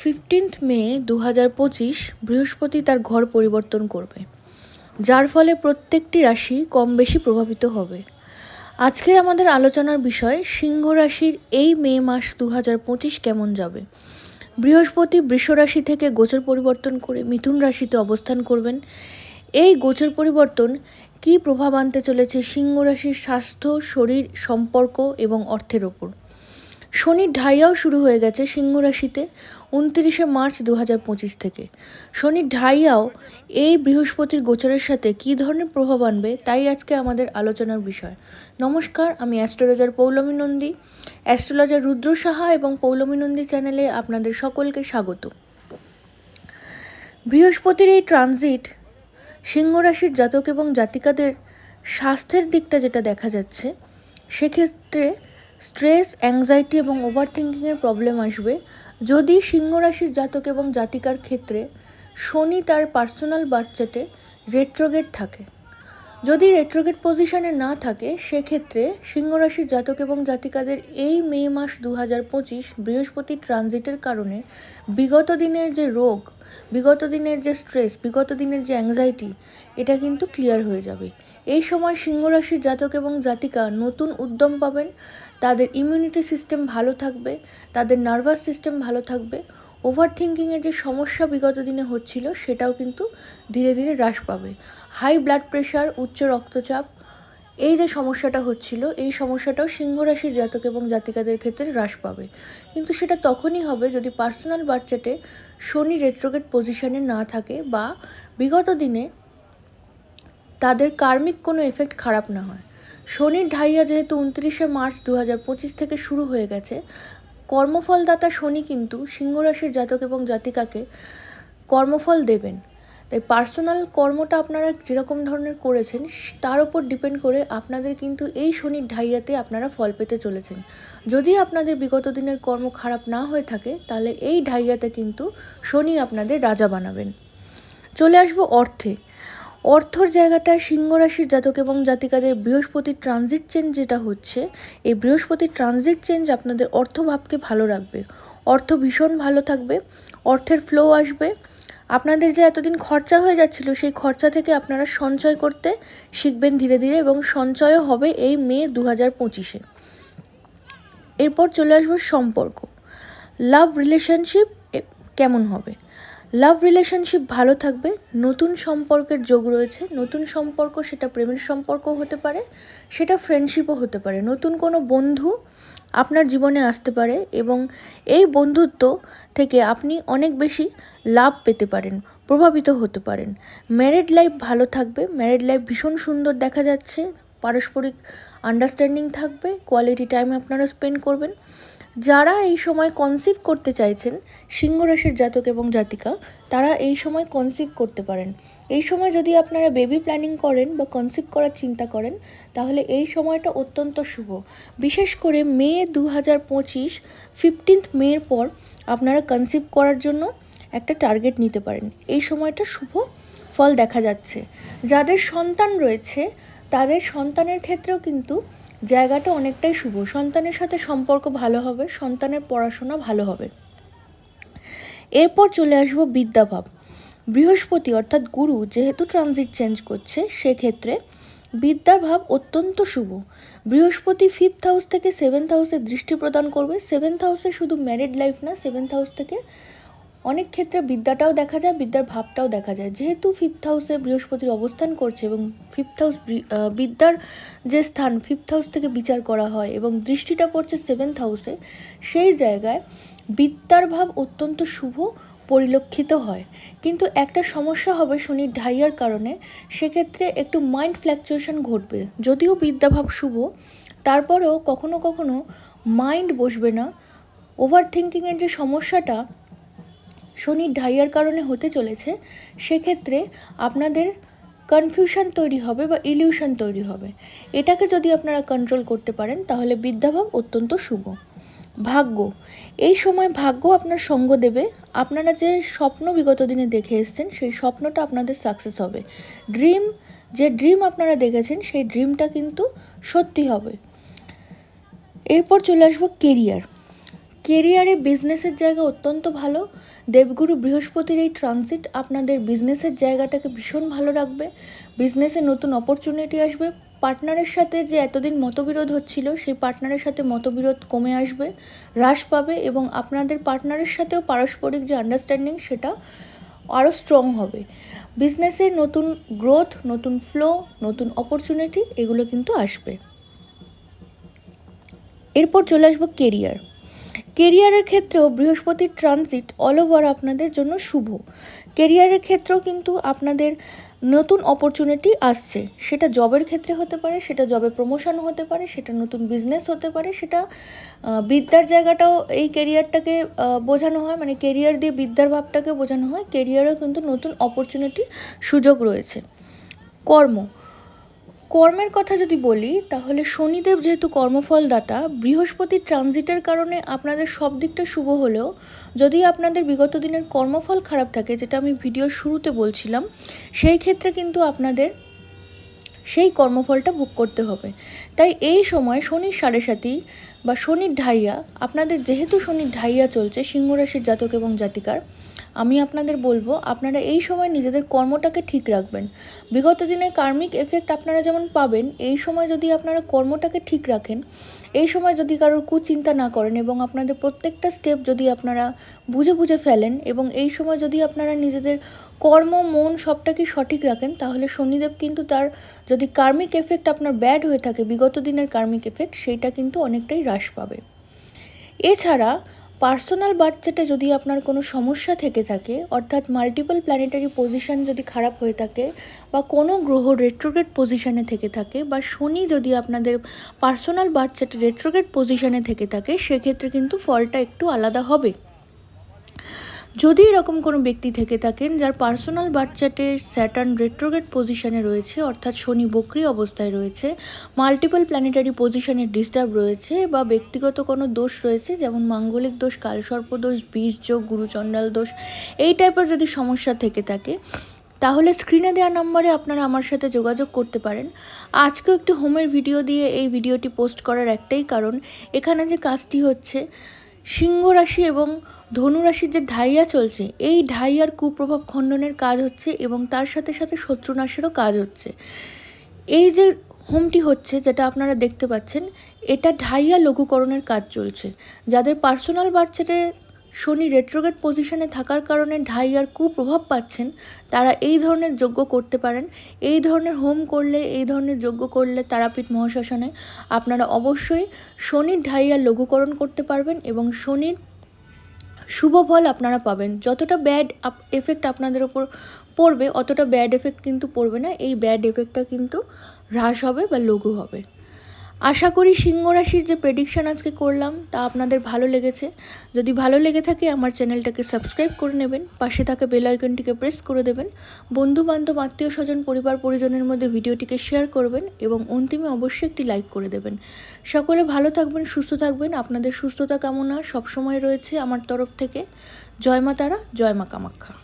Fifteenth মে দু পঁচিশ বৃহস্পতি তার ঘর পরিবর্তন করবে, যার ফলে প্রত্যেকটি রাশি কম বেশি প্রভাবিত হবে। আজকের আমাদের আলোচনার বিষয়, সিংহ রাশির এই মে মাস দু হাজার পঁচিশ কেমন যাবে? বৃহস্পতি বৃষ রাশি থেকে গোচর পরিবর্তন করে মিথুন রাশিতে অবস্থান করবেন। এই গোচর পরিবর্তন কী প্রভাব আনতে চলেছে সিংহ রাশির স্বাস্থ্য, শরীর, সম্পর্ক এবং অর্থের ওপর? শনির ঢাইয়াও শুরু হয়ে গেছে সিংহ রাশিতে উনত্রিশে মার্চ দু পঁচিশ থেকে। শনির ঢাইয়াও এই বৃহস্পতির গোচরের সাথে কী ধরনের প্রভাব আনবে তাই আজকে আমাদের আলোচনার বিষয়। নমস্কার, আমি অ্যাস্ট্রোলজার পৌলমী নন্দী। অ্যাস্ট্রোলজার রুদ্র সাহা এবং পৌলমী নন্দী চ্যানেলে আপনাদের সকলকে স্বাগত। বৃহস্পতির এই ট্রানজিট সিংহ রাশির জাতক এবং জাতিকাদের স্বাস্থ্যের দিকটা যেটা দেখা যাচ্ছে, সেক্ষেত্রে স্ট্রেস অ্যাংজাইটি এবং ওভার থিঙ্কিংয়ের প্রবলেম আসবে। যদি সিংহ রাশির জাতক এবং জাতিকার ক্ষেত্রে শনি তার পার্সোনাল বার্থ চার্টে রেট্রোগেট থাকে। যদি রেট্রোগেট পজিশনে না থাকে, সেক্ষেত্রে সিংহ রাশির জাতক এবং জাতিকাদের এই মে মাস দু হাজার পঁচিশ বৃহস্পতি ট্রানজিটের কারণে বিগত দিনের যে রোগ, বিগত দিনের যে স্ট্রেস বিগত দিনের যে অ্যাংজাইটি এটা কিন্তু ক্লিয়ার হয়ে যাবে। এই সময় সিংহ রাশির জাতক এবং জাতিকা নতুন উদ্যম পাবেন, তাদের ইমিউনিটি সিস্টেম ভালো থাকবে, তাদের নার্ভাস সিস্টেম ভালো থাকবে ওভার থিঙ্কিংয়ের যে সমস্যা বিগত দিনে হচ্ছিল, সেটাও কিন্তু ধীরে ধীরে হ্রাস পাবে। হাই ব্লাড প্রেশার উচ্চ রক্তচাপ, এই যে সমস্যাটা হচ্ছিল, এই সমস্যাটাও সিংহ রাশির জাতক এবং জাতিকাদের ক্ষেত্রে হ্রাস পাবে। কিন্তু সেটা তখনই হবে যদি পার্সোনাল বাচ্চাটে শনি রেট্রোগেট পজিশনে না থাকে বা বিগত দিনে তাদের কার্মিক কোনো এফেক্ট খারাপ না হয়। শনির ঢাইয়া যেহেতু উনত্রিশে মার্চ দু হাজার পঁচিশ থেকে শুরু হয়ে গেছে কর্মফলদাতা শনি কিন্তু সিংহরাশির জাতক এবং জাতিকাকে কর্মফল দেবেন। তাই পার্সোনাল কর্মটা আপনারা যেরকম ধরনের করেছেন, তার উপর ডিপেন্ড করে আপনাদের কিন্তু এই শনির ঢাইয়াতে আপনারা ফল পেতে চলেছেন। যদি আপনাদের বিগত দিনের কর্ম খারাপ না হয়ে থাকে, তাহলে এই ঢাইয়াতে কিন্তু শনি আপনাদের রাজা বানাবেন। চলে আসব অর্থে। অর্থর জায়গাটায় সিংহ রাশির জাতক এবং জাতিকাদের বৃহস্পতির ট্রানজিট চেঞ্জ যেটা হচ্ছে, এই বৃহস্পতির ট্রানজিট চেঞ্জ আপনাদের অর্থভাবকে ভালো রাখবে। অর্থ ভীষণ ভালো থাকবে, অর্থের ফ্লো আসবে। আপনাদের যে এতদিন খরচা হয়ে যাচ্ছিল, সেই খরচা থেকে আপনারা সঞ্চয় করতে শিখবেন ধীরে ধীরে এবং সঞ্চয়ও হবে এই মে দু হাজার পঁচিশে। এরপর চলে আসব সম্পর্ক। লাভ রিলেশনশিপ কেমন হবে? লাভ রিলেশনশিপ ভালো থাকবে, নতুন সম্পর্কের যোগ রয়েছে, নতুন সম্পর্ক সেটা প্রেমের সম্পর্ক হতে পারে, সেটা ফ্রেন্ডশিপও হতে পারে। নতুন কোনো বন্ধু আপনার জীবনে আসতে পারে এবং এই বন্ধুত্ব থেকে আপনি অনেক বেশি লাভ পেতে পারেন, প্রভাবিত হতে পারেন। ম্যারেড লাইফ ভালো থাকবে ম্যারেড লাইফ ভীষণ সুন্দর দেখা যাচ্ছে পারস্পরিক আন্ডারস্ট্যান্ডিং থাকবে কোয়ালিটি টাইম আপনারা স্পেন্ড করবেন। যারা এই সময় কনসিভ করতে চাইছেন, সিংহ রাশির জাতক এবং জাতিকা, তারা এই সময় কনসিভ করতে পারেন। এই সময় যদি আপনারা বেবি প্ল্যানিং করেন বা কনসিভ করার চিন্তা করেন, তাহলে এই সময়টা অত্যন্ত শুভ। বিশেষ করে মে দু হাজার পঁচিশ ফিফটিন্থ মের পর আপনারা কনসিভ করার জন্য একটা টার্গেট নিতে পারেন। এই সময়টা শুভ ফল দেখা যাচ্ছে। যাদের সন্তান রয়েছে তাদের সন্তানের ক্ষেত্রেও কিন্তু জায়গাটা অনেকটাই শুভ। সন্তানের সাথে সম্পর্ক ভালো হবে, সন্তানের পড়াশোনা ভালো হবে। এরপর চলে আসব বিদ্যাভাব। বৃহস্পতি অর্থাৎ গুরু যেহেতু ট্রানজিট চেঞ্জ করছে, সেক্ষেত্রে বিদ্যার ভাব অত্যন্ত শুভ। বৃহস্পতি ফিফথ হাউস থেকে সেভেন্থ হাউসে দৃষ্টি প্রদান করবে। সেভেন্থ হাউসে শুধু ম্যারিড লাইফ না সেভেন্থ হাউস থেকে অনেক ক্ষেত্রে বিদ্যাটাও দেখা যায়, বিদ্যার ভাবটাও দেখা যায়। যেহেতু ফিফথ হাউসে বৃহস্পতির অবস্থান করছে এবং ফিফথ হাউস বিদ্যার যে স্থান ফিফথ হাউস থেকে বিচার করা হয় এবং দৃষ্টিটা পড়ছে সেভেন্থ হাউসে সেই জায়গায় বিদ্যার ভাব অত্যন্ত শুভ পরিলক্ষিত হয়। কিন্তু একটা সমস্যা হবে শনির ঢাইয়ার কারণে, সেক্ষেত্রে একটু মাইন্ড ফ্ল্যাকচুয়েশন ঘটবে। যদিও বিদ্যাভাব শুভ, তারপরেও কখনো কখনো মাইন্ড বসবে না। ওভার থিঙ্কিংয়ের যে সমস্যাটা শনির ঢাইয়ার কারণে হতে চলেছে, সেক্ষেত্রে আপনাদের কনফিউশন তৈরি হবে বা ইলিউশন তৈরি হবে। এটাকে যদি আপনারা কন্ট্রোল করতে পারেন, তাহলে বিদ্যাভাব অত্যন্ত শুভ। ভাগ্য। এই সময় ভাগ্য আপনার সঙ্গ দেবে। আপনারা যে স্বপ্ন বিগত দিনে দেখে এসছেন, সেই স্বপ্নটা আপনাদের সাকসেস হবে। ড্রিম যে ড্রিম আপনারা দেখেছেন, সেই ড্রিমটা কিন্তু সত্যি হবে। এরপর চলে আসব কেরিয়ার কেরিয়ারে বিজনেসের জায়গা অত্যন্ত ভালো। দেবগুরু বৃহস্পতির এই ট্রানজিট আপনাদের বিজনেসের জায়গাটাকে ভীষণ ভালো রাখবে। বিজনেসে নতুন অপরচুনিটি আসবে। পার্টনারের সাথে যে এতদিন মতবিরোধ হচ্ছিল, সেই পার্টনারের সাথে মতবিরোধ কমে আসবে, হ্রাস পাবে এবং আপনাদের পার্টনারের সাথেও পারস্পরিক যে আন্ডারস্ট্যান্ডিং সেটা আরও স্ট্রং হবে। বিজনেসে নতুন গ্রোথ নতুন ফ্লো নতুন অপরচুনিটি এগুলো কিন্তু আসবে। এরপর চলে আসব কেরিয়ার কেরিয়ারের ক্ষেত্রেও বৃহস্পতির ট্রানজিট অল ওভার আপনাদের জন্য শুভ। কেরিয়ারের ক্ষেত্রেও কিন্তু আপনাদের নতুন অপরচুনিটি আসছে। সেটা জবের ক্ষেত্রে হতে পারে, সেটা জবে প্রমোশন হতে পারে, সেটা নতুন বিজনেস হতে পারে, সেটা বিদ্যার জায়গাটাও এই কেরিয়ারটাকে বোঝানো হয়। মানে কেরিয়ার দিয়ে বিদ্যার ভাবটাকে বোঝানো হয়। কেরিয়ারেও কিন্তু নতুন অপরচুনিটির সুযোগ রয়েছে। কর্ম কর্মের কথা যদি বলি, তাহলে শনিদেব যেহেতু কর্মফলদাতা, বৃহস্পতি ট্রানজিটের কারণে আপনাদের সব দিকটা শুভ হলেও, যদি আপনাদের বিগত দিনের কর্মফল খারাপ থাকে, যেটা আমি ভিডিওর শুরুতে বলছিলাম, সেই ক্ষেত্রে কিন্তু আপনাদের সেই কর্মফলটা ভোগ করতে হবে। তাই এই সময় শনির সাড়ে সাতি বা শনির ঢাইয়া, আপনাদের যেহেতু শনির ঢাইয়া চলছে, সিংহ রাশির জাতক এবং জাতিকার আমি আপনাদের বলব, আপনারা এই সময় নিজেদের কর্মটাকে ঠিক রাখবেন। বিগত দিনে কার্মিক এফেক্ট আপনারা যেমন পাবেন, এই সময় যদি আপনারা কর্মটাকে ঠিক রাখেন, এই সময় যদি কারোর কুচিন্তা না করেন এবং আপনাদের প্রত্যেকটা স্টেপ যদি আপনারা বুঝে বুঝে ফেলেন এবং এই সময় যদি আপনারা নিজেদের কর্ম, মন সবটাকে সঠিক রাখেন, তাহলে শনিদেব কিন্তু তার যদি কার্মিক এফেক্ট আপনার ব্যাড হয়ে থাকে, বিগত দিনের কার্মিক এফেক্ট সেইটা কিন্তু অনেকটাই হ্রাস পাবে। এছাড়া পার্সোনাল বাচ্চাটা যদি আপনার কোনো সমস্যা থেকে থাকে, অর্থাৎ মাল্টিপল প্ল্যানেটারি পজিশন যদি খারাপ হয়ে থাকে বা কোনো গ্রহ রেট্রোগেট পজিশানে থেকে থাকে বা শনি যদি আপনাদের পার্সোনাল বাচ্চাটা রেট্রোগেট পজিশানে থেকে থাকে, সেক্ষেত্রে কিন্তু ফলটা একটু আলাদা হবে। যদি এরকম কোনো ব্যক্তি থেকে থাকেন যার পার্সোনাল বাচ্চাটে স্যাটার্ন রেট্রোগেট পজিশনে রয়েছে, অর্থাৎ শনি বক্রি অবস্থায় রয়েছে মাল্টিপল প্ল্যানেটারি পজিশনে ডিস্টার্ব রয়েছে বা ব্যক্তিগত কোনো দোষ রয়েছে, যেমন মাঙ্গলিক দোষ, কালসর্প দোষ, বীজ যোগ, গুরুচণ্ডাল দোষ, এই টাইপের যদি সমস্যা থেকে থাকে, তাহলে স্ক্রিনে দেওয়া নম্বরে আপনারা আমার সাথে যোগাযোগ করতে পারেন। আজকেও একটি হোমের ভিডিও দিয়ে এই ভিডিওটি পোস্ট করার একটাই কারণ, এখানে যে কাজটি হচ্ছে সিংহ রাশি এবং ধনু রাশির যে ঢাইয়া চলছে, এই ঢাইয়ার কুপ্রভাব খণ্ডনের কাজ হচ্ছে এবং তার সাথে সাথে শত্রুনাশেরও কাজ হচ্ছে। এই যে হোমটি হচ্ছে, যেটা আপনারা দেখতে পাচ্ছেন, এটা ঢাইয়া লঘুকরণের কাজ চলছে। যাদের পার্সোনাল বাচ্চাতে শনি রেট্রোগেট পজিশনে থাকার কারণে ঢাইয়ার কুপ্রভাব পাচ্ছেন, তারা এই ধরনের যজ্ঞ করতে পারেন। এই ধরনের হোম করলে, এই ধরনের যজ্ঞ করলে তারাপীঠ মহাশ্মশানে আপনারা অবশ্যই শনির ঢাইয়ার লঘুকরণ করতে পারবেন এবং শনির শুভ ফল আপনারা পাবেন। যতটা ব্যাড এফেক্ট আপনাদের ওপর পড়বে, অতটা ব্যাড এফেক্ট কিন্তু পড়বে না। এই ব্যাড এফেক্টটা কিন্তু হ্রাস হবে বা লঘু হবে। আশা করি সিংহ রাশির যে প্রেডিকশান আজকে করলাম, তা আপনাদের ভালো লেগেছে। যদি ভালো লেগে থাকে, আমার চ্যানেলটাকে সাবস্ক্রাইব করে নেবেন, পাশে থাকা বেল আইকনটিকে প্রেস করে দেবেন বন্ধু বান্ধব আত্মীয় স্বজন পরিবার, পরিজনের মধ্যে ভিডিওটিকে শেয়ার করবেন এবং অন্তিমে অবশ্যই একটি লাইক করে দেবেন। সকলে ভালো থাকবেন, সুস্থ থাকবেন, আপনাদের সুস্থতা কামনা সবসময় রয়েছে আমার তরফ থেকে। জয় মা তারা, জয় মা কামাখ্যা।